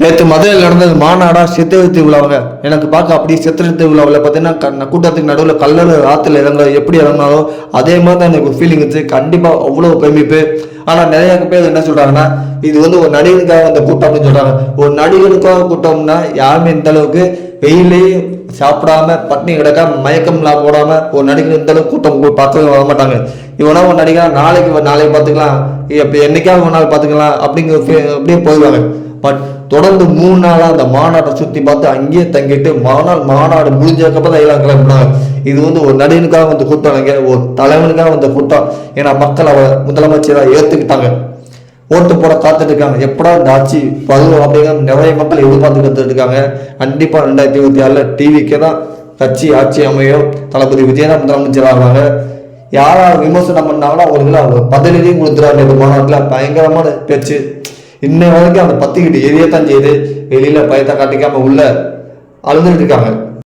நேற்று மதுரையில் நடந்தது மாநாடா சித்திரத்து விழாவுங்க எனக்கு பார்க்க அப்படியே சித்திரத்து விழாவில் பார்த்தீங்கன்னா க- கூட்டத்துக்கு நடுவில் கல்லல் ஆற்றுல இறங்க எப்படி இறங்கினாலோ அதே மாதிரி தான் எனக்கு ஃபீலிங் இருந்துச்சு. கண்டிப்பாக அவ்வளோ பிரமிப்பு. ஆனால் நிறைய பேர் என்ன சொல்கிறாங்கன்னா இது வந்து ஒரு நடிகனுக்காக வந்த கூட்டம் அப்படின்னு சொல்கிறாங்க ஒரு நடிகனுக்காக கூட்டம்னா யாருமே இந்த அளவுக்கு வெயிலே சாப்பிடாம பட்னி கிடக்காம மயக்கம் போடாமல் ஒரு நடிகர் இந்த அளவுக்கு கூட்டம் போய் பார்க்கவே வர மாட்டாங்க. இவனா ஒரு நடிகா நாளைக்கு நாளைக்கு பார்த்துக்கலாம். இப்போ என்னைக்காவது ஒரு நாள் பார்த்துக்கலாம் அப்படிங்கிற அப்படியே போயிடுவாங்க. பட் தொடர்ந்து மூணு நாளாக அந்த மாநாட்டை சுற்றி பார்த்து அங்கேயே தங்கிட்டு மாநாள் மாநாடு முடிஞ்சதுக்கப்புறம் தான் எல்லாம் கிளம்பினாங்க. இது வந்து ஒரு நடிகனுக்காக வந்து கூட்டம் இல்லைங்க ஒரு தலைவனுக்காக வந்து கூட்டம் ஏன்னா மக்கள் அவ முதலமைச்சராக ஏற்றுக்கிட்டாங்க ஓட்டு போட காத்துட்டு இருக்காங்க. எப்படா இந்த ஆட்சி வரும் அப்படிங்கிற நிறைய மக்கள் எதிர்பார்த்து காத்துட்டு இருக்காங்க. கண்டிப்பாக ரெண்டாயிரத்தி இருபத்தி ஆறில் டிவிக்கு தான் கட்சி ஆட்சி அமையும் தளபதி விஜயதான் முதலமைச்சர் ஆகிறாங்க யார் யார் விமர்சனம் பண்ணாங்களோ அவங்களுக்குலாம் அவங்க பதவியிலையும் கொடுத்துறாரு இந்த மாநாட்டில் பயங்கரமான பேச்சு. இன்ன வரைக்கும் அந்த பத்திக்கிட்டு எரிய தான் செய்யுது. வெளியில் பயத்தை காட்டிக்காமல் உள்ள அழுதுகிட்டு இருக்காங்க.